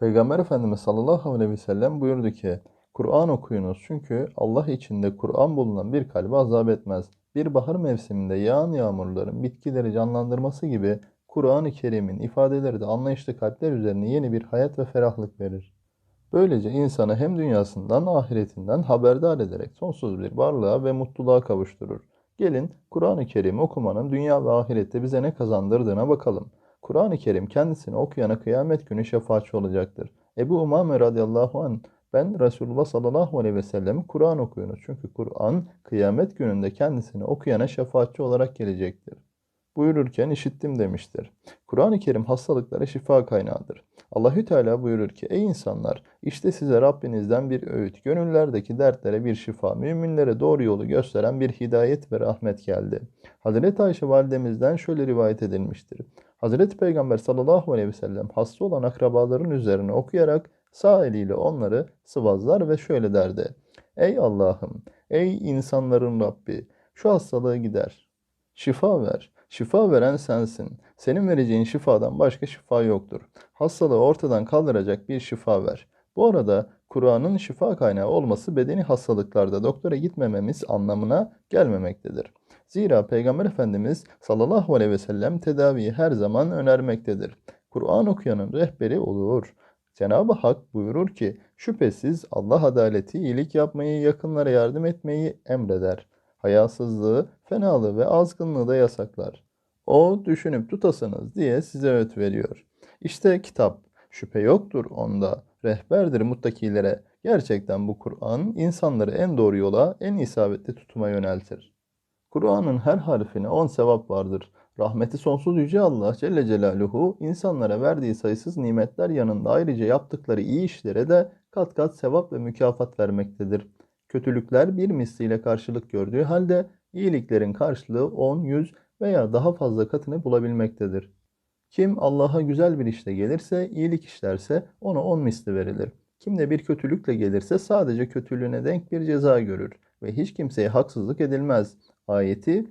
Peygamber Efendimiz sallallahu aleyhi ve sellem buyurdu ki, Kur'an okuyunuz çünkü Allah içinde Kur'an bulunan bir kalbi azap etmez. Bir bahar mevsiminde yağan yağmurların bitkileri canlandırması gibi Kur'an-ı Kerim'in ifadeleri de anlayışlı kalpler üzerine yeni bir hayat ve ferahlık verir. Böylece insanı hem dünyasından ahiretinden haberdar ederek sonsuz bir varlığa ve mutluluğa kavuşturur. Gelin Kur'an-ı Kerim okumanın dünya ve ahirette bize ne kazandırdığına bakalım. Kur'an-ı Kerim kendisini okuyana kıyamet günü şefaatçi olacaktır. Ebu Umame radıyallahu anh ben Resulullah sallallahu aleyhi ve sellem Kur'an okuyunuz. Çünkü Kur'an kıyamet gününde kendisini okuyana şefaatçi olarak gelecektir. Buyururken işittim demiştir. Kur'an-ı Kerim hastalıklara şifa kaynağıdır. Allahü Teala buyurur ki ey insanlar işte size Rabbinizden bir öğüt, gönüllerdeki dertlere bir şifa, müminlere doğru yolu gösteren bir hidayet ve rahmet geldi. Hazreti Ayşe validemizden şöyle rivayet edilmiştir. Hazreti Peygamber sallallahu aleyhi ve sellem hasta olan akrabaların üzerine okuyarak sağ eliyle onları sıvazlar ve şöyle derdi. Ey Allah'ım, ey insanların Rabbi, şu hastalığı gider. Şifa ver. Şifa veren sensin. Senin vereceğin şifadan başka şifa yoktur. Hastalığı ortadan kaldıracak bir şifa ver. Bu arada Kur'an'ın şifa kaynağı olması bedeni hastalıklarda doktora gitmememiz anlamına gelmemektedir. Zira Peygamber Efendimiz sallallahu aleyhi ve sellem tedaviyi her zaman önermektedir. Kur'an okuyanın rehberi olur. Cenab-ı Hak buyurur ki şüphesiz Allah adaleti, iyilik yapmayı, yakınlara yardım etmeyi emreder. Hayasızlığı, fenalığı ve azgınlığı da yasaklar. O düşünüp tutasınız diye size öğüt veriyor. İşte kitap, şüphe yoktur onda, rehberdir muttakilere. Gerçekten bu Kur'an insanları en doğru yola, en isabetli tutuma yöneltir. Kur'an'ın her harfine on sevap vardır. Rahmeti sonsuz yüce Allah Celle Celaluhu insanlara verdiği sayısız nimetler yanında ayrıca yaptıkları iyi işlere de kat kat sevap ve mükafat vermektedir. Kötülükler bir misliyle karşılık gördüğü halde iyiliklerin karşılığı 10, 100 veya daha fazla katını bulabilmektedir. Kim Allah'a güzel bir işle gelirse, iyilik işlerse ona 10 misli verilir. Kim de bir kötülükle gelirse sadece kötülüğüne denk bir ceza görür ve hiç kimseye haksızlık edilmez. Ayeti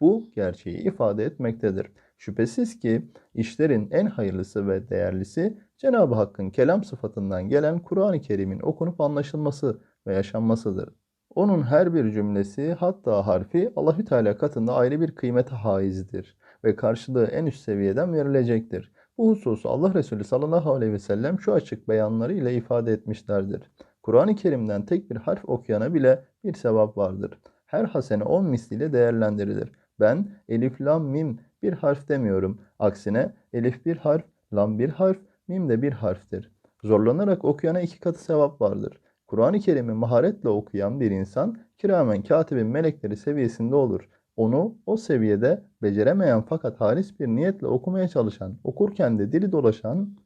bu gerçeği ifade etmektedir. Şüphesiz ki işlerin en hayırlısı ve değerlisi Cenab-ı Hakk'ın kelam sıfatından gelen Kur'an-ı Kerim'in okunup anlaşılması ve yaşanmasıdır. Onun her bir cümlesi hatta harfi Allahü Teala katında ayrı bir kıymete haizdir ve karşılığı en üst seviyeden verilecektir. Bu hususu Allah Resulü sallallahu aleyhi ve sellem şu açık beyanları ile ifade etmişlerdir. Kur'an-ı Kerim'den tek bir harf okuyana bile bir sevap vardır. Her hasene on misliyle değerlendirilir. Ben elif, lam, mim bir harf demiyorum. Aksine elif bir harf, lam bir harf, mim de bir harftir. Zorlanarak okuyana iki katı sevap vardır. Kur'an-ı Kerim'i maharetle okuyan bir insan kiramen katibin melekleri seviyesinde olur. Onu o seviyede beceremeyen fakat halis bir niyetle okumaya çalışan, okurken de dili dolaşan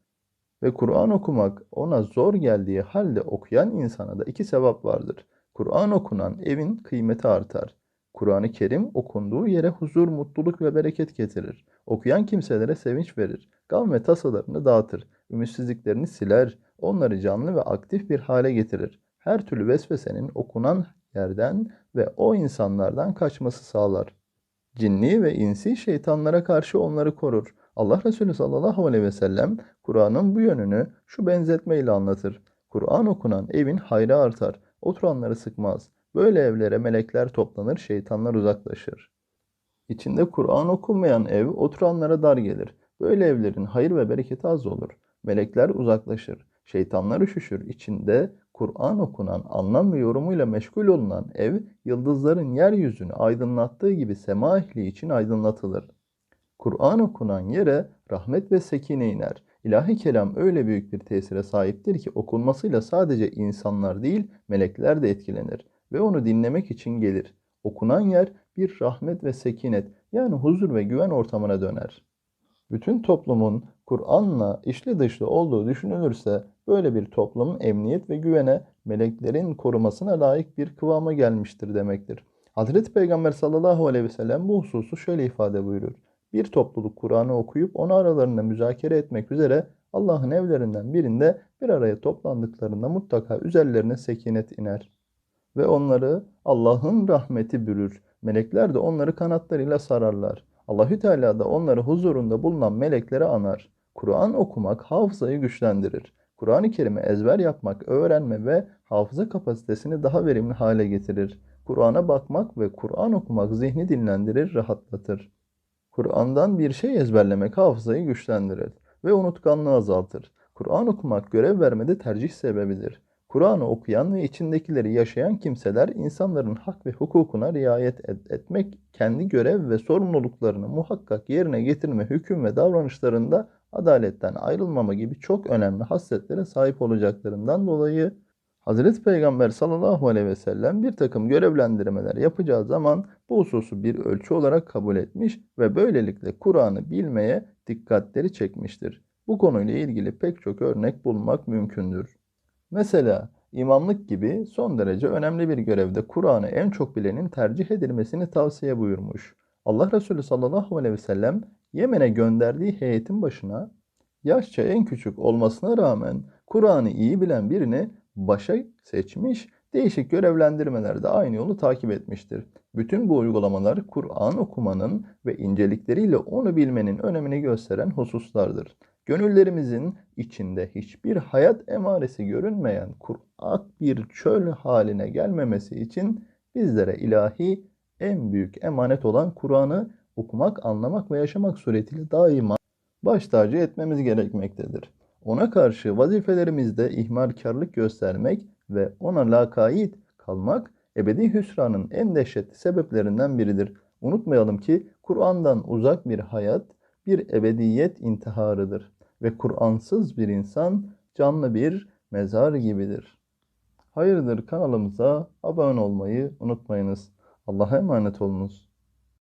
ve Kur'an okumak ona zor geldiği halde okuyan insana da iki sevap vardır. Kur'an okunan evin kıymeti artar. Kur'an-ı Kerim okunduğu yere huzur, mutluluk ve bereket getirir. Okuyan kimselere sevinç verir. Gam ve tasalarını dağıtır. Ümitsizliklerini siler. Onları canlı ve aktif bir hale getirir. Her türlü vesvesenin okunan yerden ve o insanlardan kaçması sağlar. Cinni ve insi şeytanlara karşı onları korur. Allah Resulü sallallahu aleyhi ve sellem Kur'an'ın bu yönünü şu benzetmeyle anlatır. Kur'an okunan evin hayrı artar. Oturanları sıkmaz. Böyle evlere melekler toplanır, şeytanlar uzaklaşır. İçinde Kur'an okunmayan ev oturanlara dar gelir. Böyle evlerin hayır ve bereketi az olur. Melekler uzaklaşır. Şeytanlar üşüşür. İçinde Kur'an okunan, anlam ve yorumuyla meşgul olunan ev, yıldızların yeryüzünü aydınlattığı gibi sema ehli için aydınlatılır. Kur'an okunan yere rahmet ve sekine iner. İlahi kelam öyle büyük bir tesire sahiptir ki okunmasıyla sadece insanlar değil, melekler de etkilenir ve onu dinlemek için gelir. Okunan yer bir rahmet ve sekinet yani huzur ve güven ortamına döner. Bütün toplumun Kur'an'la içli dışlı olduğu düşünülürse böyle bir toplumun emniyet ve güvene meleklerin korumasına layık bir kıvama gelmiştir demektir. Hazreti Peygamber sallallahu aleyhi ve sellem bu hususu şöyle ifade buyurur. Bir topluluk Kur'an'ı okuyup onu aralarında müzakere etmek üzere Allah'ın evlerinden birinde bir araya toplandıklarında mutlaka üzerlerine sekinet iner. Ve onları Allah'ın rahmeti bürür. Melekler de onları kanatlarıyla sararlar. Allahü Teala da onları huzurunda bulunan melekleri anar. Kur'an okumak hafızayı güçlendirir. Kur'an-ı Kerim'i ezber yapmak, öğrenme ve hafıza kapasitesini daha verimli hale getirir. Kur'an'a bakmak ve Kur'an okumak zihni dinlendirir, rahatlatır. Kur'an'dan bir şey ezberlemek hafızayı güçlendirir ve unutkanlığı azaltır. Kur'an okumak görev vermede tercih sebebidir. Kur'an'ı okuyan ve içindekileri yaşayan kimseler insanların hak ve hukukuna riayet et- etmek, kendi görev ve sorumluluklarını muhakkak yerine getirme hüküm ve davranışlarında adaletten ayrılmama gibi çok önemli hasletlere sahip olacaklarından dolayı Hazreti Peygamber sallallahu aleyhi ve sellem bir takım görevlendirmeler yapacağı zaman bu hususu bir ölçü olarak kabul etmiş ve böylelikle Kur'an'ı bilmeye dikkatleri çekmiştir. Bu konuyla ilgili pek çok örnek bulmak mümkündür. Mesela imamlık gibi son derece önemli bir görevde Kur'an'ı en çok bilenin tercih edilmesini tavsiye buyurmuş. Allah Resulü sallallahu aleyhi ve sellem Yemen'e gönderdiği heyetin başına yaşça en küçük olmasına rağmen Kur'an'ı iyi bilen birini başa seçmiş, değişik görevlendirmelerde aynı yolu takip etmiştir. Bütün bu uygulamalar Kur'an okumanın ve incelikleriyle onu bilmenin önemini gösteren hususlardır. Gönüllerimizin içinde hiçbir hayat emaresi görünmeyen kurak bir çöl haline gelmemesi için bizlere ilahi en büyük emanet olan Kur'an'ı okumak, anlamak ve yaşamak suretiyle daima baş tacı etmemiz gerekmektedir. Ona karşı vazifelerimizde ihmalkarlık göstermek ve ona lakayt kalmak ebedi hüsranın en dehşetli sebeplerinden biridir. Unutmayalım ki Kur'an'dan uzak bir hayat bir ebediyet intiharıdır ve Kur'ansız bir insan canlı bir mezar gibidir. Hayırdır kanalımıza abone olmayı unutmayınız. Allah'a emanet olunuz.